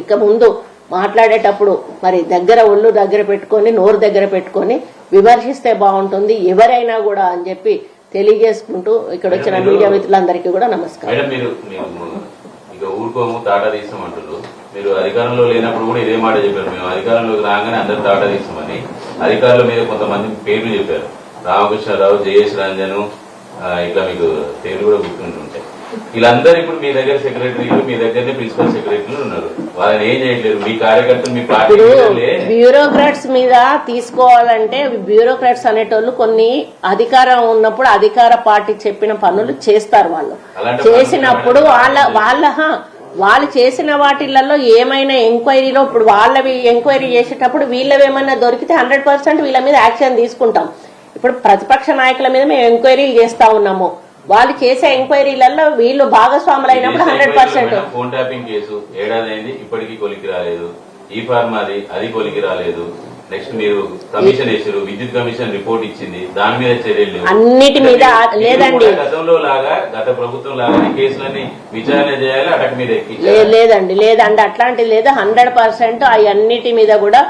ఇక ముందు మాట్లాడేటప్పుడు మరి దగ్గర ఒళ్ళు దగ్గర పెట్టుకొని నోరు దగ్గర పెట్టుకొని విమర్శిస్తే బాగుంటుంది ఎవరైనా కూడా అని చెప్పి తెలియజేసుకుంటూ ఇక్కడ వచ్చిన మీడియా మిత్రులందరికీ కూడా నమస్కారం. ఊరుకోము తాటా తీస్తాం అంటున్నారు. మీరు అధికారంలో లేనప్పుడు కూడా ఇదే మాట చెప్పారు. మేము అధికారంలోకి రాగానే అందరు తాటా తీస్తామని అధికారుల మీద కొంతమంది పేర్లు చెప్పారు. రామకృష్ణరావు జయేష్ రంజను ఇట్లా మీకు పేర్లు కూడా గుర్తుంటుంటాయి వీళ్ళందరూ ఇప్పుడు మీ దగ్గర సెక్రటరీలు మీ దగ్గరనే ప్రిన్సిపల్ సెక్రటరీలు ఉన్నారు. వాళ్ళని ఏం చేయట్లేదు. మీ కార్యకర్తలు మీ పార్టీ బ్యూరోక్రాట్స్ మీద తీసుకోవాలంటే బ్యూరోక్రాట్స్ అనేటోళ్ళు కొన్ని అధికారం ఉన్నప్పుడు అధికార పార్టీ చెప్పిన పనులు చేస్తారు వాళ్ళు. చేసినప్పుడు వాళ్ళ వాళ్ళ వాళ్ళు చేసిన వాటిలలో ఏమైనా ఎంక్వైరీలో ఇప్పుడు వాళ్ళవి ఎంక్వైరీ చేసేటప్పుడు వీళ్ళవి ఏమైనా దొరికితే హండ్రెడ్ పర్సెంట్ వీళ్ళ మీద యాక్షన్ తీసుకుంటాం. ఇప్పుడు ప్రతిపక్ష నాయకుల మీద మేము ఎంక్వైరీలు చేస్తా ఉన్నాము. వాళ్ళు చేసే ఎంక్వైరీలలో వీళ్ళు భాగస్వాములు అయినప్పుడు hundred percent. Phone tapping case ఏడాది ఇప్పటికీ కొలికి రాలేదు. ఈ ఫార్మాది అది కొలికి రాలేదు. నెక్స్ట్ మీరు కమిషన్ వేసారు విద్యుత్ కమిషన్ రిపోర్ట్ ఇచ్చింది దాని మీద చర్యలు. అన్నిటి మీద లేదండి. గతంలో లాగా గత ప్రభుత్వం లాగానే కేసులన్నీ విచారణ చేయాలి అటక్ మీద లేదండి లేదండి అట్లాంటిది లేదు. హండ్రెడ్ పర్సెంట్ అన్నిటి మీద కూడా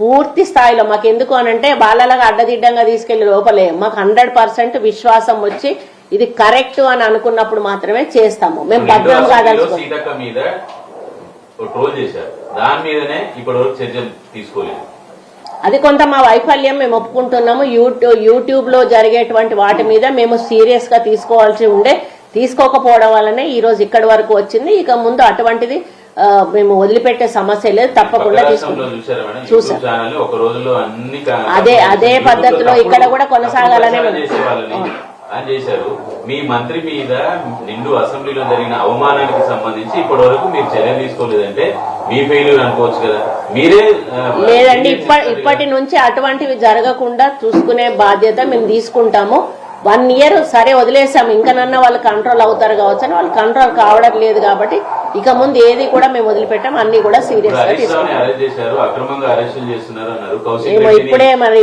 పూర్తి స్థాయిలో మాకు ఎందుకు అనంటే వాళ్ళలాగా అడ్డదిడ్డంగా తీసుకెళ్ళి లోపలే. మాకు హండ్రెడ్ పర్సెంట్ విశ్వాసం వచ్చి ఇది కరెక్ట్ అని అనుకున్నప్పుడు మాత్రమే చేస్తాము. మేము బద్నాం కాదలుచుకో సీతక్క మీద ట్రోల్ చేశారు. దాని మీదనే ఇప్పటి వరకు చర్యలు తీసుకోలేదు. అది కొంత మా వైఫల్యం మేము ఒప్పుకుంటున్నాము. యూట్యూబ్ యూట్యూబ్లో జరిగేటువంటి వాటి మీద మేము సీరియస్గా తీసుకోవాల్సి ఉండే తీసుకోకపోవడం వల్లనే ఈ రోజు ఇక్కడి వరకు వచ్చింది. ఇక ముందు అటువంటిది మేము వదిలిపెట్టే సమస్య లేదు. తప్పకుండా చూసా. అదే- అదే పద్ధతిలో ఇక్కడ కూడా కొనసాగాలనే అని చేశారు? మీ మంత్రి మీద నిండు అసెంబ్లీలో జరిగిన అవమానానికి సంబంధించి ఇప్పటి వరకు మీరు చర్యలు తీసుకోలేదంటే మీ ఫెయిల్యూర్ అనుకోవచ్చు కదా. మీరే లేదండి ఇప్పటి నుంచి అటువంటివి జరగకుండా చూసుకునే బాధ్యత మేము తీసుకుంటాము. వన్ ఇయర్ సరే వదిలేసాము. ఇంకనన్నా వాళ్ళు కంట్రోల్ అవుతారు కావచ్చు అని వాళ్ళు కంట్రోల్ కావడం లేదు కాబట్టి ఇక ముందు ఏది కూడా మేము వదిలిపెట్టాం అన్ని కూడా సీరియస్గా రెడ్డిని- ఇప్పుడే మరి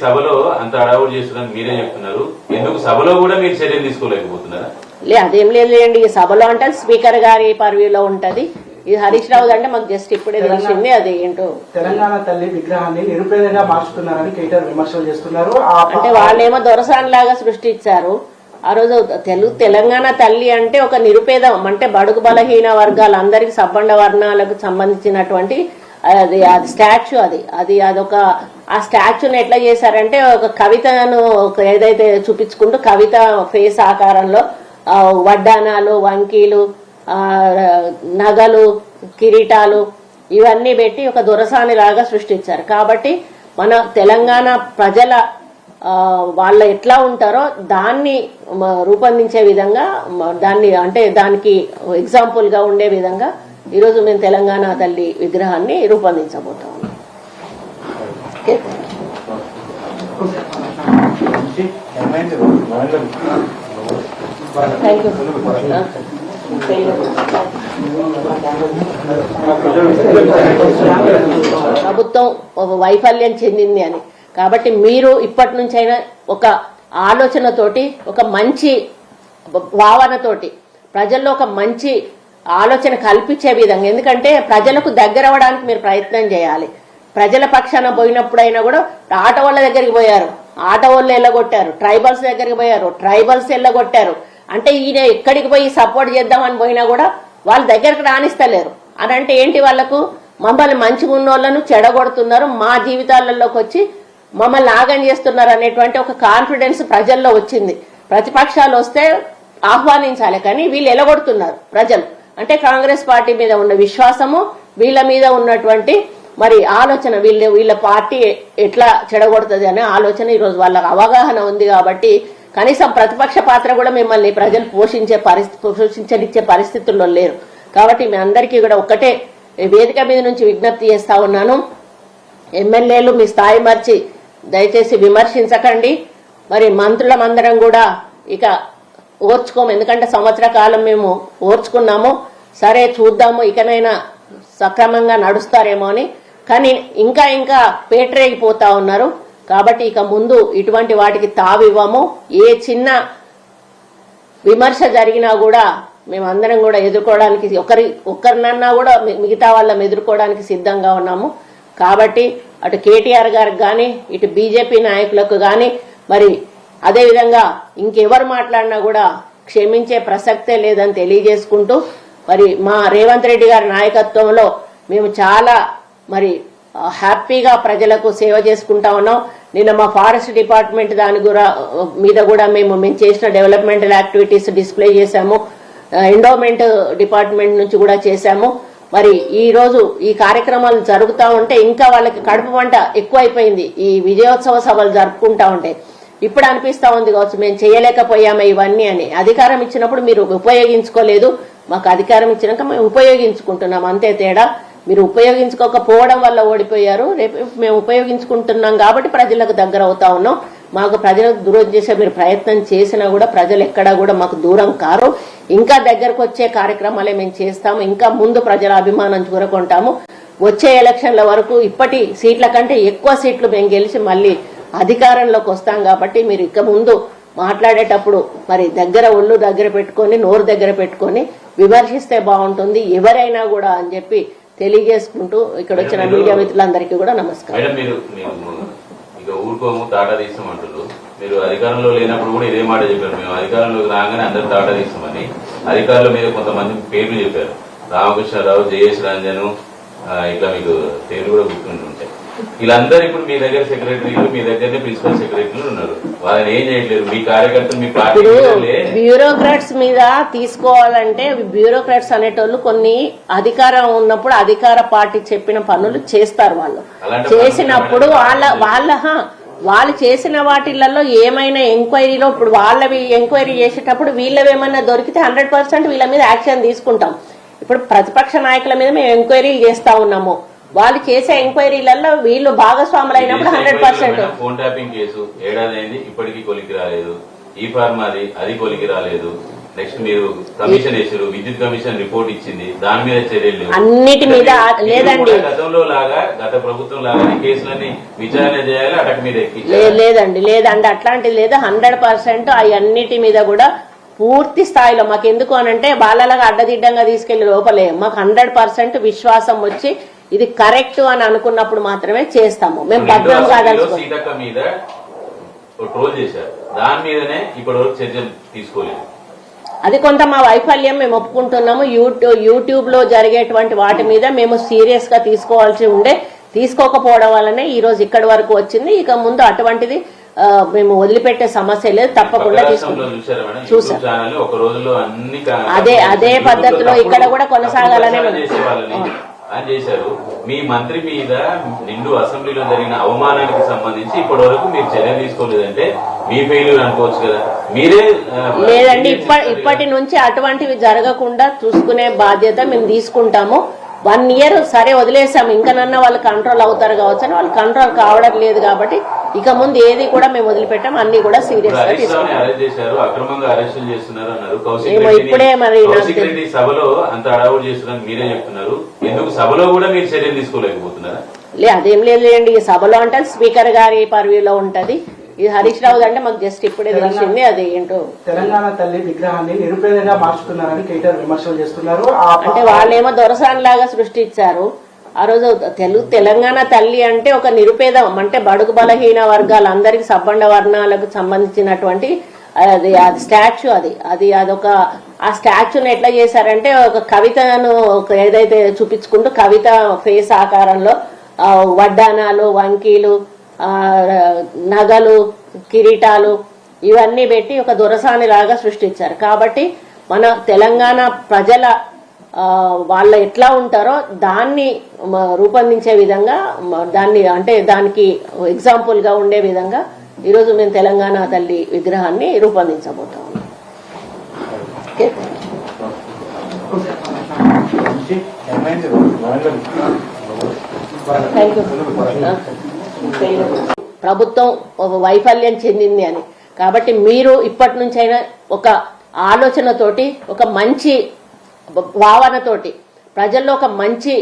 సభలో అంత అడావుడు చేస్తున్నారని మీరే చెప్తున్నారు. ఎందుకు సభలో కూడా మీరు చర్యలు తీసుకోలేకపోతున్నారా? లే అదేం లేదు లేండి ఈ సభలో అంటే స్పీకర్ గారి పర్వ్యూలో ఉంటది. ఇది హరీష్ రావు అంటే మాకు జస్ట్ ఇప్పుడే తెలిసింది అది ఏంటో. తెలంగాణ తల్లి విగ్రహాన్ని నిరుపేదగా మార్చుతున్నారని కేటీఆర్ విమర్శలు చేస్తున్నారు. అంటే వాళ్ళేమో దొరసాన్ లాగా సృష్టించారు. ఆ రోజు తెలుగు తెలంగాణ తల్లి అంటే ఒక నిరుపేద. అంటే బడుగు బలహీన వర్గాలందరికి సబ్బండ వర్ణాలకు సంబంధించినటువంటి అది అది స్టాచ్యూ అది. అది అదొక ఆ స్టాచ్యూని ఎట్లా చేశారంటే ఒక కవితను ఒక ఏదైతే చూపించుకుంటూ కవిత ఫేస్ ఆకారంలో వడ్డానాలు వంకీలు నగలు కిరీటాలు ఇవన్నీ పెట్టి ఒక దొరసాని లాగా సృష్టించారు. కాబట్టి మన తెలంగాణ ప్రజల వాళ్ళ ఎట్లా ఉంటారో దాన్ని రూపొందించే విధంగా దాన్ని అంటే దానికి ఎగ్జాంపుల్గా ఉండే విధంగా ఈరోజు మేము తెలంగాణ తల్లి విగ్రహాన్ని రూపొందించబోతాం థ్యాంక్ యూ ప్రభుత్వం వైఫల్యం చెందింది అని. కాబట్టి మీరు ఇప్పటి నుంచైనా ఒక ఆలోచనతోటి ఒక మంచి భావనతోటి ప్రజల్లో ఒక మంచి ఆలోచన కల్పించే విధంగా ఎందుకంటే ప్రజలకు దగ్గర అవ్వడానికి మీరు ప్రయత్నం చేయాలి. ప్రజల పక్షాన పోయినప్పుడైనా కూడా ఆటో వాళ్ళ దగ్గరికి పోయారు. ఆటో వాళ్ళు ఎల్లగొట్టారు. ట్రైబల్స్ దగ్గరికి పోయారు. ట్రైబల్స్ ఎల్లగొట్టారు. అంటే ఈయన ఎక్కడికి పోయి సపోర్ట్ చేద్దామని పోయినా కూడా వాళ్ళ దగ్గరకు రాణిస్తలేరు అని అంటే ఏంటి వాళ్ళకు? మమ్మల్ని మంచిగా ఉన్న వాళ్ళను చెడగొడుతున్నారు. మా జీవితాలలోకి వచ్చి మమ్మల్ని ఆగం చేస్తున్నారు అనేటువంటి ఒక కాన్ఫిడెన్స్ ప్రజల్లో వచ్చింది. ప్రతిపక్షాలు వస్తే ఆహ్వానించాలి కానీ వీళ్ళు ఎలగొడుతున్నారు ప్రజలు. అంటే కాంగ్రెస్ పార్టీ మీద ఉన్న విశ్వాసము వీళ్ళ మీద ఉన్నటువంటి మరి ఆలోచన వీళ్ళు వీళ్ళ పార్టీ ఎట్లా చెడగొడుతుంది అనే ఆలోచన ఈరోజు వాళ్ళకి అవగాహన ఉంది కాబట్టి కనీసం ప్రతిపక్ష పాత్ర కూడా మిమ్మల్ని ప్రజలు పోషించే పరిస్థితి పోషించనిచ్చే పరిస్థితుల్లో లేరు. కాబట్టి మీ అందరికీ కూడా ఒక్కటే వేదిక మీద నుంచి విజ్ఞప్తి చేస్తా ఉన్నాను. ఎమ్మెల్యేలు మీ స్థాయి మార్చి దయచేసి విమర్శించకండి. మరి మంత్రులమందరం కూడా ఇక ఓర్చుకోము. ఎందుకంటే సంవత్సర కాలం మేము ఓర్చుకున్నాము. సరే చూద్దాము ఇకనైనా సక్రమంగా నడుస్తారేమో అని. కానీ ఇంకా ఇంకా పేటరేగిపోతా ఉన్నారు. కాబట్టి ఇక ముందు ఇటువంటి వాటికి తావివ్వము. ఏ చిన్న విమర్శ జరిగినా కూడా మేమందరం కూడా ఎదుర్కోవడానికి ఒకరి ఒక్కరినన్నా కూడా మిగతా వాళ్ళం ఎదుర్కోవడానికి సిద్ధంగా ఉన్నాము. కాబట్టి అటు కేటీఆర్ గారికి కానీ ఇటు బీజేపీ నాయకులకు కానీ మరి అదేవిధంగా ఇంకెవరు మాట్లాడినా కూడా క్షమించే ప్రసక్తే లేదని తెలియజేసుకుంటూ మరి మా రేవంత్ రెడ్డి గారి నాయకత్వంలో మేము చాలా మరి హ్యాపీగా ప్రజలకు సేవ చేసుకుంటా ఉన్నాం. నిన్న మా ఫారెస్ట్ డిపార్ట్మెంట్ దాని మీద కూడా మేము మేము చేసిన డెవలప్మెంటల్ యాక్టివిటీస్ డిస్ప్లే చేశాము. ఎండోమెంట్ డిపార్ట్మెంట్ నుంచి కూడా చేశాము. మరి ఈ రోజు ఈ కార్యక్రమాలు జరుగుతూ ఉంటే ఇంకా వాళ్ళకి కడుపు వంట ఎక్కువైపోయింది. ఈ విజయోత్సవ సభలు జరుపుకుంటా ఉంటే. ఇప్పుడు అనిపిస్తా ఉంది కావచ్చు మేము చేయలేకపోయాము ఇవన్నీ అని. అధికారం ఇచ్చినప్పుడు మీరు ఉపయోగించుకోలేదు. మాకు అధికారం ఇచ్చినాక మేము ఉపయోగించుకుంటున్నాం. అంతే తేడా. మీరు ఉపయోగించుకోకపోవడం వల్ల ఓడిపోయారు. రేపు మేము ఉపయోగించుకుంటున్నాం కాబట్టి ప్రజలకు దగ్గర అవుతా ఉన్నాం. మాకు ప్రజలకు దూరం చేసే మీరు ప్రయత్నం చేసినా కూడా ప్రజలు ఎక్కడా కూడా మాకు దూరం కారు. ఇంకా దగ్గరకు వచ్చే కార్యక్రమాలే మేము చేస్తాము. ఇంకా ముందు ప్రజల అభిమానం చూరకుంటాము వచ్చే ఎలక్షన్ల వరకు ఇప్పటి సీట్ల కంటే ఎక్కువ సీట్లు మేము గెలిచి మళ్ళీ అధికారంలోకి వస్తాం కాబట్టి మీరు ఇక ముందు మాట్లాడేటప్పుడు మరి దగ్గర ఒళ్ళు దగ్గర పెట్టుకొని నోరు దగ్గర పెట్టుకొని విమర్శిస్తే బాగుంటుంది. ఎవరైనా కూడా అని చెప్పి తెలియజేసుకుంటూ ఇక్కడ వచ్చిన మీడియా మిత్రులందరికీ కూడా నమస్కారం. ఇక ఊరుకోము తాటా తీస్తాం అంటున్నారు మీరు అధికారంలో లేనప్పుడు కూడా ఇదే మాట చెప్పారు. మేము అధికారంలోకి రాగానే అందరు తాటా తీస్తామని అధికారుల మీద కొంతమంది పేర్లు చెప్పారు. రామకృష్ణరావు జయేష్ రంజన్ ఇట్లా మీకు పేర్లు కూడా గుర్తుంటుంటాయి. వీళ్ళందరూ ఇప్పుడు మీ దగ్గర సెక్రటరీలు మీ దగ్గరనే ప్రిన్సిపల్ సెక్రటరీలు ఉన్నారు. వాళ్ళని ఏం చేయట్లేదు. మీ కార్యకర్తలు మీ పార్టీ బ్యూరోక్రాట్స్ మీద తీసుకోవాలంటే బ్యూరోక్రాట్స్ అనేటోళ్ళు కొన్ని అధికారం ఉన్నప్పుడు అధికార పార్టీ చెప్పిన పనులు చేస్తారు వాళ్ళు. చేసినప్పుడు వాళ్ళ వాళ్ళ వాళ్ళు చేసిన వాటిలలో ఏమైనా ఎంక్వైరీలో ఇప్పుడు వాళ్ళవి ఎంక్వైరీ చేసేటప్పుడు వీళ్ళవి ఏమన్నా దొరికితే హండ్రెడ్ పర్సెంట్ వీళ్ళ మీద యాక్షన్ తీసుకుంటాం. ఇప్పుడు ప్రతిపక్ష నాయకుల మీద మేము ఎంక్వైరీలు చేస్తా ఉన్నాము. వాళ్ళు చేసే ఎంక్వైరీలలో వీళ్ళు భాగస్వాములు అయినప్పుడు hundred percent. Phone tapping case ఏడాది ఇప్పటికీ కొలికి రాలేదు. ఈ ఫార్మాది అది కొలికి రాలేదు. నెక్స్ట్ మీరు కమిషన్ వేసారు విద్యుత్ కమిషన్ రిపోర్ట్ ఇచ్చింది దాని మీద చర్యలు. అన్నిటి మీద లేదండి. గతంలో లాగా గత ప్రభుత్వం లాగా కేసులన్నీ విచారణ చేయాలి అటక్ మీద లేదండి లేదండి అట్లాంటిది లేదు. హండ్రెడ్ పర్సెంట్ అన్నిటి మీద కూడా పూర్తి స్థాయిలో మాకు ఎందుకు అనంటే వాళ్ళలాగా అడ్డదిడ్డంగా తీసుకెళ్ళి లోపలే. మాకు హండ్రెడ్ పర్సెంట్ విశ్వాసం వచ్చి ఇది కరెక్ట్ అని అనుకున్నప్పుడు మాత్రమే చేస్తాము. మేము రెండో భద్రం అసెంబ్లీలో కాదలుచుకో సీతక్క మీద ట్రోల్ చేశారు. దాని మీదనే ఇప్పటి వరకు చర్యలు తీసుకోలేదు. అది కొంత మా వైఫల్యం మేము ఒప్పుకుంటున్నాము. యూట్యూబ్ యూట్యూబ్లో జరిగేటువంటి వాటి మీద మేము సీరియస్గా తీసుకోవాల్సి ఉండే తీసుకోకపోవడం వల్లనే ఈ రోజు ఇక్కడి వరకు వచ్చింది. ఇక ముందు అటువంటిది మేము వదిలిపెట్టే సమస్య లేదు. తప్పకుండా చూసా. అదే- అదే పద్ధతిలో ఇక్కడ కూడా కొనసాగాలనే అని చేశారు? మీ మంత్రి మీద నిండు అసెంబ్లీలో జరిగిన అవమానానికి సంబంధించి ఇప్పటి వరకు మీరు చర్యలు తీసుకోలేదంటే మీ ఫెయిల్యూర్ అనుకోవచ్చు కదా. మీరే లేదండి ఇప్పటి నుంచి అటువంటివి జరగకుండా చూసుకునే బాధ్యత మేము తీసుకుంటాము. వన్ ఇయర్ సరే వదిలేసాము. ఇంకనన్నా వాళ్ళు కంట్రోల్ అవుతారు కావచ్చు అని వాళ్ళు కంట్రోల్ కావడం లేదు కాబట్టి ఇక ముందు ఏది కూడా మేము వదిలిపెట్టాం అన్ని కూడా సీరియస్గా తీసుకుంటాం ఏమో ఇప్పుడే మరి సభలో అంత అడవుడు చేస్తున్నారు మీరే చెప్తున్నారు. ఎందుకు సభలో కూడా మీరు చర్యలు తీసుకోలేకపోతున్నారా? లే అదేం లేదండి ఈ సభలో అంటే స్పీకర్ గారి పర్వ్యూలో ఉంటది. ఇది హరీష్ రావు అంటే మాకు జస్ట్ ఇప్పుడే తెలిసింది అది ఏంటో. తెలంగాణ తల్లి విగ్రహాన్ని నిరుపేదగా మార్చుతున్నారని కేటీఆర్ విమర్శలు చేస్తున్నారు. అంటే వాళ్ళేమో దొరసాన్లాగా సృష్టించారు. ఆ రోజు తెలుగు తెలంగాణ తల్లి అంటే ఒక నిరుపేదం. అంటే బడుగు బలహీన వర్గాలందరికీ సబ్బండ వర్ణాలకు సంబంధించినటువంటి అది అది స్టాచ్యూ అది. అది అదొక ఆ స్టాచ్యూని ఎట్లా చేశారంటే ఒక కవితను ఒక ఏదైతే చూపించుకుంటూ కవిత ఫేస్ ఆకారంలో వడ్డానాలు వంకీలు నగలు కిరీటాలు ఇవన్నీ పెట్టి ఒక దొరసాని లాగా సృష్టించారు. కాబట్టి మన తెలంగాణ ప్రజల వాళ్ళ ఎట్లా ఉంటారో దాన్ని రూపొందించే విధంగా దాన్ని అంటే దానికి ఎగ్జాంపుల్గా ఉండే విధంగా ఈరోజు మేము తెలంగాణ తల్లి విగ్రహాన్ని రూపొందించబోతాం ప్రభుత్వం ఒక వైఫల్యం చెందింది అని. కాబట్టి మీరు ఇప్పటి నుంచైనా ఒక ఆలోచనతోటి ఒక మంచి భావనతోటి ప్రజల్లో ఒక మంచి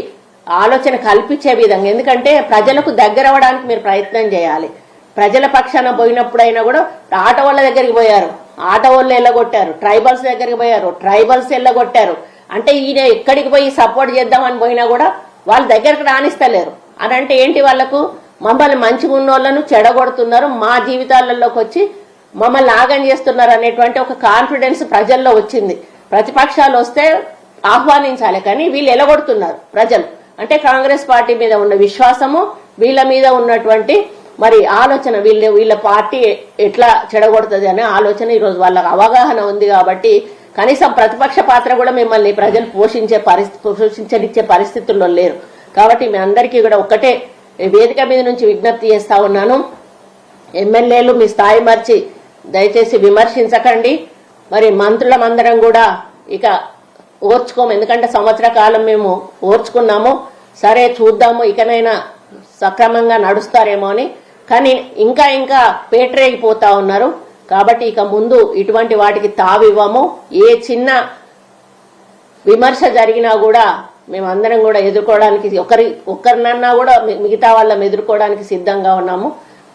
ఆలోచన కల్పించే విధంగా. ఎందుకంటే ప్రజలకు దగ్గర అవ్వడానికి మీరు ప్రయత్నం చేయాలి. ప్రజల పక్షాన పోయినప్పుడైనా కూడా ఆటో వాళ్ళ దగ్గరికి పోయారు. ఆటో వాళ్ళు ఎల్లగొట్టారు ట్రైబల్స్ దగ్గరికి పోయారు. ట్రైబల్స్ ఎల్లగొట్టారు అంటే ఈయన ఎక్కడికి పోయి సపోర్ట్ చేద్దామని పోయినా కూడా వాళ్ళ దగ్గరకు రాణిస్తలేరు అని అంటే ఏంటి వాళ్ళకు? మమ్మల్ని మంచిగా ఉన్న వాళ్ళను చెడగొడుతున్నారు. మా జీవితాలలోకి వచ్చి మమ్మల్ని ఆగం చేస్తున్నారు అనేటువంటి ఒక కాన్ఫిడెన్స్ ప్రజల్లో వచ్చింది. ప్రతిపక్షాలు వస్తే ఆహ్వానించాలి. కానీ వీళ్ళు ఎలగొడుతున్నారు ప్రజలు. అంటే కాంగ్రెస్ పార్టీ మీద ఉన్న విశ్వాసము వీళ్ళ మీద ఉన్నటువంటి మరి ఆలోచన వీళ్ళ వీళ్ళ పార్టీ ఎట్లా చెడగొడుతుంది అనే ఆలోచన ఈరోజు వాళ్ళకి అవగాహన ఉంది కాబట్టి కనీసం ప్రతిపక్ష పాత్ర కూడా మిమ్మల్ని ప్రజలు పోషించే పరిస్థితి పోషించనిచ్చే పరిస్థితుల్లో లేరు. కాబట్టి మీ అందరికీ కూడా ఒక్కటే వేదిక మీద నుంచి విజ్ఞప్తి చేస్తా ఉన్నాను. ఎమ్మెల్యేలు మీ స్థాయి మర్చి దయచేసి విమర్శించకండి. మరి మంత్రులమందరం కూడా ఇక ఓర్చుకోము. ఎందుకంటే సంవత్సర కాలం మేము ఓర్చుకున్నాము. సరే చూద్దాము ఇకనైనా సక్రమంగా నడుస్తారేమో అని. కానీ ఇంకా ఇంకా పేటరేగిపోతా ఉన్నారు. కాబట్టి ఇక ముందు ఇటువంటి వాటికి తావివ్వము. ఏ చిన్న విమర్శ జరిగినా కూడా మేమందరం కూడా ఎదుర్కోవడానికి ఒకరి ఒక్కరినన్నా కూడా మిగతా వాళ్ళం ఎదుర్కోవడానికి సిద్ధంగా ఉన్నాము.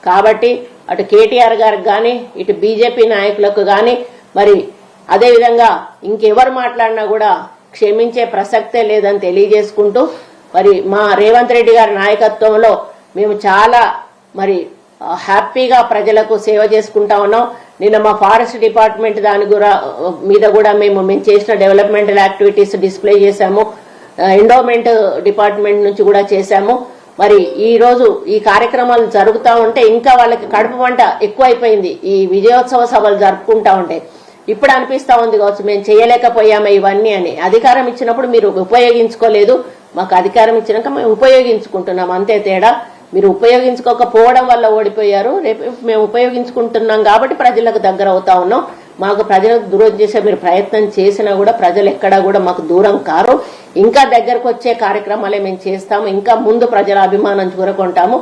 కాబట్టి అటు కేటీఆర్ గారికి కానీ ఇటు బీజేపీ నాయకులకు కానీ మరి అదేవిధంగా ఇంకెవరు మాట్లాడినా కూడా క్షమించే ప్రసక్తే లేదని తెలియజేసుకుంటూ మరి మా రేవంత్ రెడ్డి గారి నాయకత్వంలో మేము చాలా మరి హ్యాపీగా ప్రజలకు సేవ చేసుకుంటా ఉన్నాం. నిన్న మా ఫారెస్ట్ డిపార్ట్మెంట్ దాని కూడా మీద కూడా మేము మేము చేసిన డెవలప్మెంటల్ యాక్టివిటీస్ డిస్ప్లే చేశాము. ఎండోమెంట్ డిపార్ట్మెంట్ నుంచి కూడా చేశాము. మరి ఈ రోజు ఈ కార్యక్రమాలు జరుగుతూ ఉంటే ఇంకా వాళ్ళకి కడుపు వంట ఎక్కువైపోయింది. ఈ విజయోత్సవ సభలు జరుపుకుంటా ఉంటే. ఇప్పుడు అనిపిస్తా ఉంది కావచ్చు మేము చేయలేకపోయామే ఇవన్నీ అని. అధికారం ఇచ్చినప్పుడు మీరు ఉపయోగించుకోలేదు. మాకు అధికారం ఇచ్చినాక మేము ఉపయోగించుకుంటున్నాం. అంతే తేడా. మీరు ఉపయోగించుకోకపోవడం వల్ల ఓడిపోయారు. రేపు మేము ఉపయోగించుకుంటున్నాం కాబట్టి ప్రజలకు దగ్గర అవుతా ఉన్నాం. మాకు ప్రజలకు దూరం చేసే మీరు ప్రయత్నం చేసినా కూడా ప్రజలు ఎక్కడా కూడా మాకు దూరం కారు. ఇంకా దగ్గరకు వచ్చే కార్యక్రమాలే మేము చేస్తాము. ఇంకా ముందు ప్రజల అభిమానం చూరకుంటాము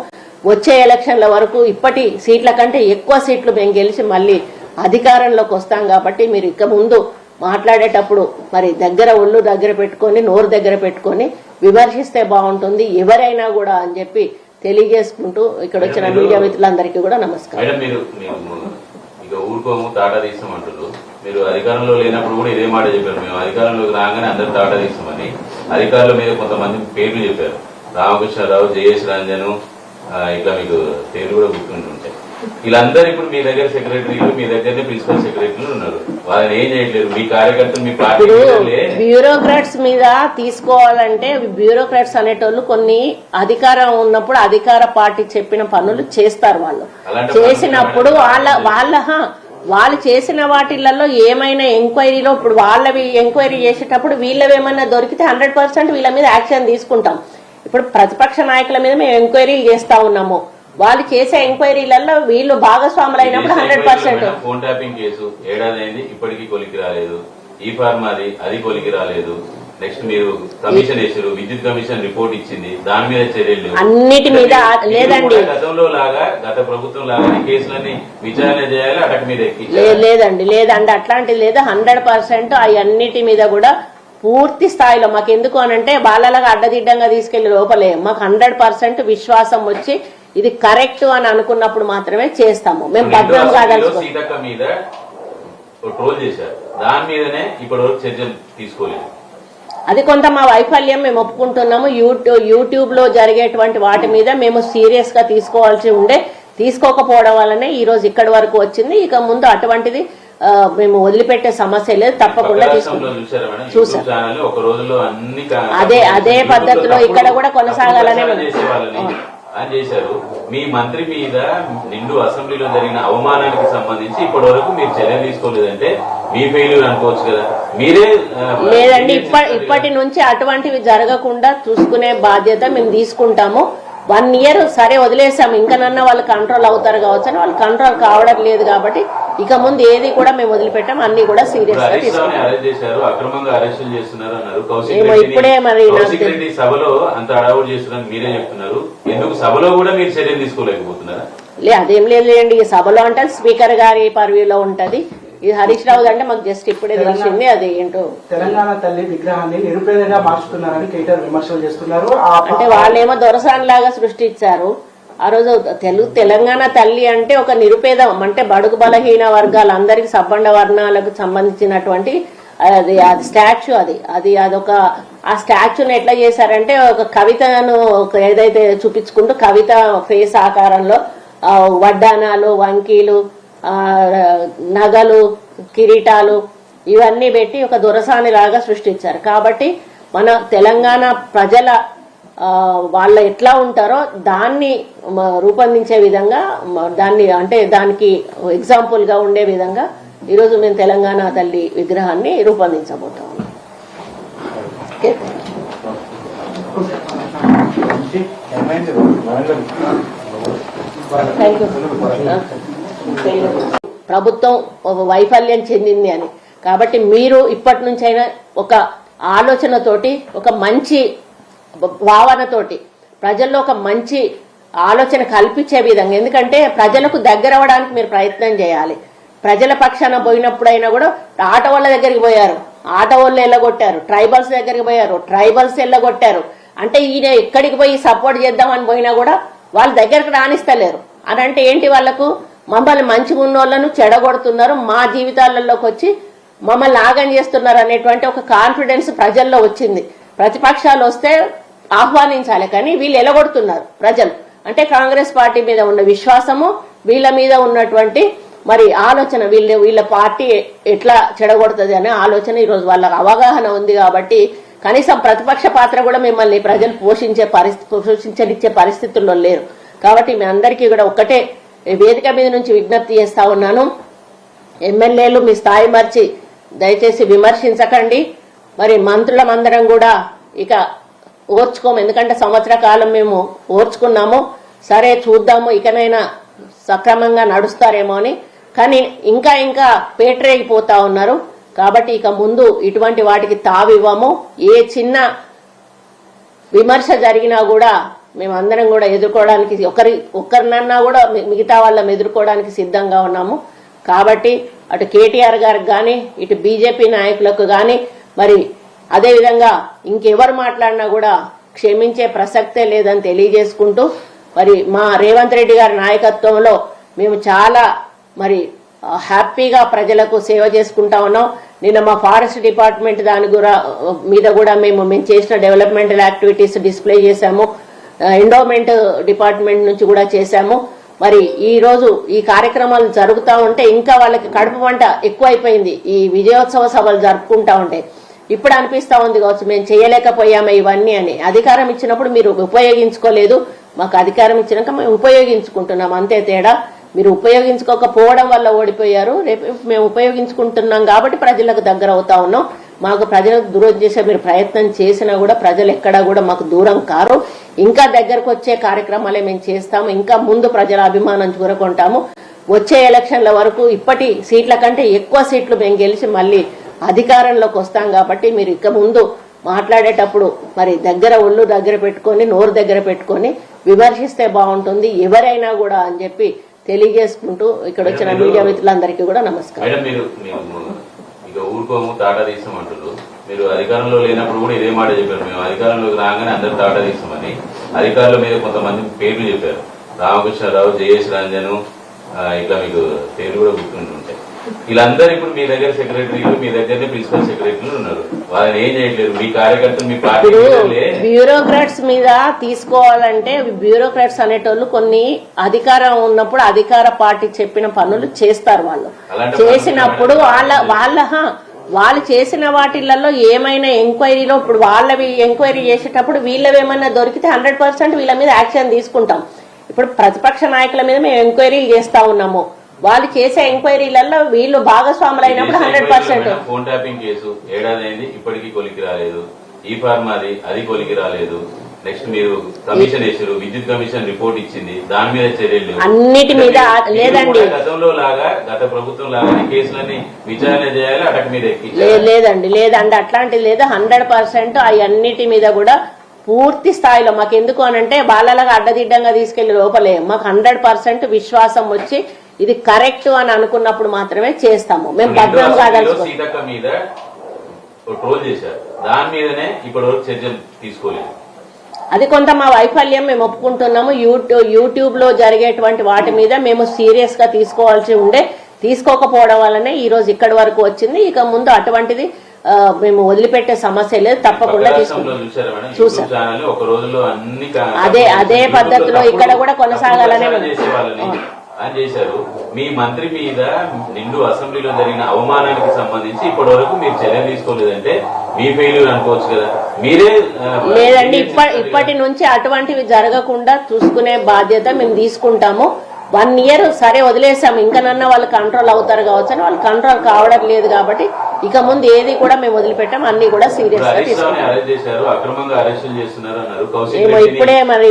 వచ్చే ఎలక్షన్ల వరకు ఇప్పటి సీట్ల కంటే ఎక్కువ సీట్లు మేము గెలిచి మళ్ళీ అధికారంలోకి వస్తాం కాబట్టి మీరు ఇక ముందు మాట్లాడేటప్పుడు మరి దగ్గర ఒళ్ళు దగ్గర పెట్టుకొని నోరు దగ్గర పెట్టుకొని విమర్శిస్తే బాగుంటుంది. ఎవరైనా కూడా అని చెప్పి తెలియజేసుకుంటూ ఇక్కడ వచ్చిన మీడియా మిత్రులందరికీ కూడా నమస్కారం. ఊరుకోము తాటా మీరు అధికారంలో లేనప్పుడు కూడా ఇదే మాట చెప్పారు. మేము అధికారంలోకి రాగానే అందరు తాటా తీస్తామని అధికారుల మీద కొంతమంది పేర్లు చెప్పారు. రామకృష్ణారావు జయేష్ రంజన్ ఇట్లా మీకు పేర్లు కూడా గుర్తుంటుంటాయి. వీళ్ళందరూ ఇప్పుడు మీ దగ్గర సెక్రటరీలు మీ దగ్గరనే ప్రిన్సిపల్ సెక్రటరీలు ఉన్నారు. వాళ్ళని ఏం చేయట్లేదు. మీ కార్యకర్తలు మీ పార్టీ బ్యూరోక్రాట్స్ మీద తీసుకోవాలంటే బ్యూరోక్రాట్స్ అనేటోళ్ళు కొన్ని అధికారం ఉన్నప్పుడు అధికార పార్టీ చెప్పిన పనులు చేస్తారు వాళ్ళు. చేసినప్పుడు వాళ్ళ వాళ్ళ వాళ్ళు చేసిన వాటిలలో ఏమైనా ఎంక్వైరీలో ఇప్పుడు వాళ్ళవి ఎంక్వైరీ చేసేటప్పుడు వీళ్ళవి ఏమైనా దొరికితే హండ్రెడ్ పర్సెంట్ వీళ్ళ మీద యాక్షన్ తీసుకుంటాం. ఇప్పుడు ప్రతిపక్ష నాయకుల మీద మేము ఎంక్వైరీలు చేస్తా ఉన్నాము. వాళ్ళు చేసే ఎంక్వైరీలలో వీళ్ళు భాగస్వాములు అయినప్పుడు hundred percent. Phone tapping case ఏడాది అయింది ఇప్పటికీ కొలికి రాలేదు. ఈ ఫార్మాది అది కొలికి రాలేదు. నెక్స్ట్ మీరు కమిషన్ వేసారు విద్యుత్ కమిషన్ రిపోర్ట్ ఇచ్చింది దాని మీద చర్యలు. అన్నిటి మీద లేదండి. గతంలో లాగా గత ప్రభుత్వం లాగానే కేసులన్నీ విచారణ చేయాలి అటక్ మీద లేదండి లేదండి అట్లాంటిది లేదు. హండ్రెడ్ పర్సెంట్ అన్నిటి మీద కూడా పూర్తి స్థాయిలో మాకు ఎందుకు అనంటే బాలలాగా అడ్డదిడ్డంగా తీసుకెళ్ళి లోపలే. మాకు హండ్రెడ్ పర్సెంట్ విశ్వాసం వచ్చి ఇది కరెక్ట్ అని అనుకున్నప్పుడు మాత్రమే చేస్తాము. మేము రెండో భద్రం అసెంబ్లీలో కాదలుచుకో సీతక్క మీద ట్రోల్ చేశారు. దాని మీదనే ఇప్పటి వరకు చర్యలు తీసుకోలేదు. అది కొంత మా వైఫల్యం మేము ఒప్పుకుంటున్నాము. యూట్యూబ్ యూట్యూబ్లో జరిగేటువంటి వాటి మీద మేము సీరియస్గా తీసుకోవాల్సి ఉండే తీసుకోకపోవడం వల్లనే ఈ రోజు ఇక్కడి వరకు వచ్చింది. ఇక ముందు అటువంటిది మేము వదిలిపెట్టే సమస్య లేదు. తప్పకుండా చూసా. అదే- అదే పద్ధతిలో ఇక్కడ కూడా కొనసాగాలనే అని చేశారు. మీ మంత్రి మీద నిండు అసెంబ్లీలో జరిగిన అవమానానికి సంబంధించి ఇప్పటి వరకు మీరు చర్యలు తీసుకోలేదంటే మీ ఫెయిల్యూర్ అనుకోవచ్చు కదా. మీరే లేదండి ఇప్పటి నుంచి అటువంటివి జరగకుండా చూసుకునే బాధ్యత మేము తీసుకుంటాము. వన్ ఇయర్ సరే వదిలేసాము. ఇంకనన్నా వాళ్ళు కంట్రోల్ అవుతారు కావచ్చు అని వాళ్ళు కంట్రోల్ కావడం లేదు కాబట్టి ఇక ముందు ఏది కూడా మేము వదిలిపెట్టాం అన్ని కూడా సీరియస్గా రెడ్డిని- ఇప్పుడే మరి సభలో అంత అడావుడు చేస్తున్నారని మీరే చెప్తున్నారు. ఎందుకు సభలో కూడా మీరు చర్యలు తీసుకోలేకపోతున్నారా? లే అదేం లేదులేండి ఈ సభలో అంటే స్పీకర్ గారి పర్వ్యూలో ఉంటది. ఇది హరీష్ రావు అంటే మాకు జస్ట్ ఇప్పుడే తెలిసింది అది ఏంటో. తెలంగాణ తల్లి విగ్రహాన్ని నిరుపేదగా మార్చుతున్నారని కేటీఆర్ విమర్శలు చేస్తున్నారు. ఆ అంటే వాళ్ళేమో దొరసాన్ లాగా సృష్టించారు. ఆ రోజు తెలుగు తెలంగాణ తల్లి అంటే ఒక నిరుపేద. అంటే బడుగు బలహీన వర్గాలందరికీ సబ్బండ వర్ణాలకు సంబంధించినటువంటి అది అది స్టాచ్యూ అది. అది అదొక ఆ స్టాచ్యూని ఎట్లా చేశారంటే ఒక కవితను ఒక ఏదైతే చూపించుకుంటూ కవిత ఫేస్ ఆకారంలో వడ్డానాలు వంకీలు నగలు కిరీటాలు ఇవన్నీ పెట్టి ఒక దొరసాని లాగా సృష్టించారు. కాబట్టి మన తెలంగాణ ప్రజల వాళ్ళు ఎట్లా ఉంటారో దాన్ని రూపొందించే విధంగా దాన్ని అంటే దానికి ఎగ్జాంపుల్గా ఉండే విధంగా ఈరోజు మేము తెలంగాణ తల్లి విగ్రహాన్ని రూపొందించబోతాం థ్యాంక్ యూ ప్రభుత్వం ఒక వైఫల్యం చెందింది అని. కాబట్టి మీరు ఇప్పటి నుంచైనా ఒక ఆలోచనతోటి ఒక మంచి భావనతోటి ప్రజల్లో ఒక మంచి ఆలోచన కల్పించే విధంగా. ఎందుకంటే ప్రజలకు దగ్గర అవ్వడానికి మీరు ప్రయత్నం చేయాలి. ప్రజల పక్షాన పోయినప్పుడైనా కూడా ఆటో వాళ్ళ దగ్గరికి పోయారు. ఆటో వాళ్ళు ఎల్లగొట్టారు. ట్రైబల్స్ దగ్గరికి పోయారు. ట్రైబల్స్ ఎల్లగొట్టారు. అంటే ఈయన ఎక్కడికి పోయి సపోర్ట్ చేద్దామని పోయినా కూడా వాళ్ళ దగ్గరకు రాణిస్తలేరు. అని అంటే ఏంటి వాళ్ళకు? మమ్మల్ని మంచిగా ఉన్నోళ్ళను చెడగొడుతున్నారు. మా జీవితాలలోకి వచ్చి మమ్మల్ని ఆగం చేస్తున్నారు అనేటువంటి ఒక కాన్ఫిడెన్స్ ప్రజల్లో వచ్చింది. ప్రతిపక్షాలు వస్తే ఆహ్వానించాలి కానీ వీళ్ళు ఎలగొడుతున్నారు ప్రజలు. అంటే కాంగ్రెస్ పార్టీ మీద ఉన్న విశ్వాసము వీళ్ళ మీద ఉన్నటువంటి మరి ఆలోచన వీళ్ళ వీళ్ళ పార్టీ ఎట్లా చెడగొడుతుంది అనే ఆలోచన ఈరోజు వాళ్ళకి అవగాహన ఉంది కాబట్టి కనీసం ప్రతిపక్ష పాత్ర కూడా మిమ్మల్ని ప్రజలు పోషించే పరిస్థితి పోషించనిచ్చే పరిస్థితుల్లో లేరు. కాబట్టి మీ అందరికీ కూడా ఒకటే వేదిక మీద నుంచి విజ్ఞప్తి చేస్తా ఉన్నాను. ఎమ్మెల్యేలు మీ స్థాయి మర్చి దయచేసి విమర్శించకండి. మరి మంత్రులమందరం కూడా ఇక ఓర్చుకోము. ఎందుకంటే సంవత్సర కాలం మేము ఓర్చుకున్నాము. సరే చూద్దాము ఇకనైనా సక్రమంగా నడుస్తారేమో అని. కానీ ఇంకా ఇంకా పేటరేగిపోతా ఉన్నారు. కాబట్టి ఇక ముందు ఇటువంటి వాటికి తావివ్వము. ఏ చిన్న విమర్శ జరిగినా కూడా మేమందరం కూడా ఎదుర్కోవడానికి ఒకరి ఒక్కరినన్నా కూడా మిగతా వాళ్ళం ఎదుర్కోవడానికి సిద్ధంగా ఉన్నాము. కాబట్టి అటు కేటీఆర్ గారికి కానీ ఇటు బీజేపీ నాయకులకు కానీ మరి అదేవిధంగా ఇంకెవరు మాట్లాడినా కూడా క్షమించే ప్రసక్తే లేదని తెలియజేసుకుంటూ మరి మా రేవంత్ రెడ్డి గారి నాయకత్వంలో మేము చాలా మరి హ్యాపీగా ప్రజలకు సేవ చేసుకుంటా ఉన్నాం. నిన్న మా ఫారెస్ట్ డిపార్ట్మెంట్ దాని కూడా మీద కూడా మేము మేము చేసిన డెవలప్మెంటల్ యాక్టివిటీస్ డిస్ప్లే చేశాము. ఎండోమెంట్ డిపార్ట్మెంట్ నుంచి కూడా చేశాము. మరి ఈ రోజు ఈ కార్యక్రమాలు జరుగుతూ ఉంటే ఇంకా వాళ్ళకి కడుపు వంట ఎక్కువైపోయింది. ఈ విజయోత్సవ సభలు జరుపుకుంటా ఉంటే. ఇప్పుడు అనిపిస్తా ఉంది కావచ్చు మేము చేయలేకపోయాము ఇవన్నీ అని. అధికారం ఇచ్చినప్పుడు మీరు ఉపయోగించుకోలేదు. మాకు అధికారం ఇచ్చినాక మేము ఉపయోగించుకుంటున్నాం. అంతే తేడా. మీరు ఉపయోగించుకోకపోవడం వల్ల ఓడిపోయారు. రేపు మేము ఉపయోగించుకుంటున్నాం కాబట్టి ప్రజలకు దగ్గర అవుతా ఉన్నాం. మాకు ప్రజలకు దూరం చేసే మీరు ప్రయత్నం చేసినా కూడా ప్రజలు ఎక్కడా కూడా మాకు దూరం కారు. ఇంకా దగ్గరకు వచ్చే కార్యక్రమాలే మేము చేస్తాము. ఇంకా ముందు ప్రజల అభిమానం చూరకుంటాము వచ్చే ఎలక్షన్ల వరకు ఇప్పటి సీట్ల కంటే ఎక్కువ సీట్లు మేము గెలిచి మళ్ళీ అధికారంలోకి వస్తాం కాబట్టి మీరు ఇక ముందు మాట్లాడేటప్పుడు మరి దగ్గర ఒళ్ళు దగ్గర పెట్టుకొని నోరు దగ్గర పెట్టుకొని విమర్శిస్తే బాగుంటుంది. ఎవరైనా కూడా అని చెప్పి తెలియజేసుకుంటూ ఇక్కడ వచ్చిన మీడియా మిత్రులందరికీ కూడా నమస్కారం. ఊరుకోము తాటా తీస్తామంటారు మీరు అధికారంలో లేనప్పుడు కూడా ఇదే మాట చెప్పారు. మేము అధికారంలోకి రాగానే అందరు తాటా తీస్తామని అధికారుల మీద కొంతమంది పేర్లు చెప్పారు. రామకృష్ణరావు జయేష్ రంజన్ ఇట్లా మీకు పేర్లు కూడా గుర్తుంటుంటాయి వీళ్ళందరూ ఇప్పుడు మీ దగ్గర సెక్రటరీలు మీ దగ్గరనే ప్రిన్సిపల్ సెక్రటరీలు ఉన్నారు. వాళ్ళని ఏం చేయట్లేదు. మీ కార్యకర్తలు మీ పార్టీ బ్యూరోక్రాట్స్ మీద తీసుకోవాలంటే బ్యూరోక్రాట్స్ అనేటోళ్ళు కొన్ని అధికారం ఉన్నప్పుడు అధికార పార్టీ చెప్పిన పనులు చేస్తారు వాళ్ళు. చేసినప్పుడు వాళ్ళ వాళ్ళ వాళ్ళు చేసిన వాటిలలో ఏమైనా ఎంక్వైరీలో ఇప్పుడు వాళ్ళవి ఎంక్వైరీ చేసేటప్పుడు వీళ్ళవి ఏమైనా దొరికితే హండ్రెడ్ పర్సెంట్ వీళ్ళ మీద యాక్షన్ తీసుకుంటాం. ఇప్పుడు ప్రతిపక్ష నాయకుల మీద మేము ఎంక్వైరీలు చేస్తా ఉన్నాము. వాళ్ళు చేసే ఎంక్వైరీలలో వీళ్ళు భాగస్వాములు అయినప్పుడు hundred percent. Phone tapping case ఏడాది అయింది ఇప్పటికీ కొలికి రాలేదు. ఈ ఫార్మాది అది కొలికి రాలేదు. నెక్స్ట్ మీరు కమిషన్ వేసారు విద్యుత్ కమిషన్ రిపోర్ట్ ఇచ్చింది దాని మీద చర్యలు. అన్నిటి మీద లేదండి. గతంలో లాగా గత ప్రభుత్వం లాగానే కేసులన్నీ విచారణ చేయాలి అటక్ మీద ఎక్కి లేదండి లేదండి అట్లాంటిది లేదు. హండ్రెడ్ పర్సెంట్ అన్నిటి మీద కూడా పూర్తి స్థాయిలో మాకు ఎందుకు అనంటే వాళ్ళలాగా అడ్డదిడ్డంగా తీసుకెళ్ళి లోపలే. మాకు హండ్రెడ్ పర్సెంట్ విశ్వాసం వచ్చి ఇది కరెక్ట్ అని అనుకున్నప్పుడు మాత్రమే చేస్తాము. మేము భద్రం కాదలుచుకో సీతక్క మీద ట్రోల్ చేశారు. దాని మీదనే ఇప్పటి వరకు చర్యలు తీసుకోలేదు. అది కొంత మా వైఫల్యం మేము ఒప్పుకుంటున్నాము. యూట్యూబ్ యూట్యూబ్లో జరిగేటువంటి వాటి మీద మేము సీరియస్గా తీసుకోవాల్సి ఉండే తీసుకోకపోవడం వల్లనే ఈ రోజు ఇక్కడి వరకు వచ్చింది. ఇక ముందు అటువంటిది మేము వదిలిపెట్టే సమస్య లేదు. తప్పకుండా చూసా. అదే- అదే పద్ధతిలో ఇక్కడ కూడా కొనసాగాలనే అని చేశారు. మీ మంత్రి మీద నిండు అసెంబ్లీలో జరిగిన అవమానానికి సంబంధించి ఇప్పటి వరకు మీరు చర్య తీసుకోలేదంటే మీ ఫెయిల్యూర్ అనుకోవచ్చు కదా. మీరే లేదండి ఇప్పటి నుంచి అటువంటివి జరగకుండా చూసుకునే బాధ్యత మేము తీసుకుంటాము. వన్ ఇయర్ సరే వదిలేసాం ఇంకనన్నా వాళ్ళు కంట్రోల్ అవుతారు కావచ్చు అని వాళ్ళు కంట్రోల్ కావడం లేదు కాబట్టి ఇక ముందు ఏది కూడా మేము వదిలిపెట్టాం అన్ని కూడా సీరియస్గా తీసుకుంటాం ఇప్పుడే మరి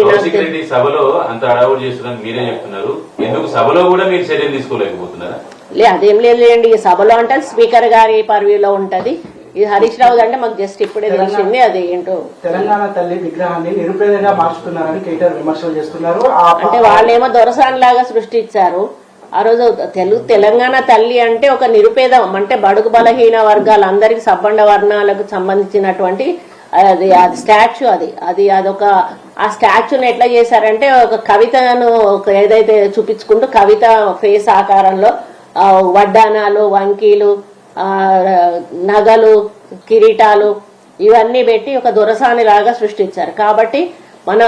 సభలో అంత అడవుడు చేస్తున్నారని మీరే చెప్తున్నారు. ఎందుకు సభలో కూడా మీరు చర్యలు తీసుకోలేకపోతున్నారా? లే అదేం లేదండి ఈ సభలో అంటే స్పీకర్ గారి పర్వ్యూలో ఉంటది. ఇది హరీష్ రావు అంటే మాకు జస్ట్ ఇప్పుడే తెలిసింది అది ఏంటో. తెలంగాణ తల్లి విగ్రహాన్ని నిరుపేదగా మార్చుతున్నారని కేటీఆర్ విమర్శలు చేస్తున్నారు. ఆ అంటే వాళ్ళేమో దొరసాని లాగా సృష్టించారు. ఆ రోజు తెలుగు తెలంగాణ తల్లి అంటే ఒక నిరుపేద అంటే బడుగు బలహీన వర్గాలందరికి సబ్బండ వర్ణాలకు సంబంధించినటువంటి అది అది స్టాచ్యూ అది. అది అదొక ఆ స్టాచ్యూని ఎట్లా చేశారంటే ఒక కవితను ఒక ఏదైతే చూపించుకుంటూ కవిత ఫేస్ ఆకారంలో వడ్డానాలు వంకీలు నగలు కిరీటాలు ఇవన్నీ పెట్టి ఒక దొరసాని లాగా సృష్టించారు. కాబట్టి మన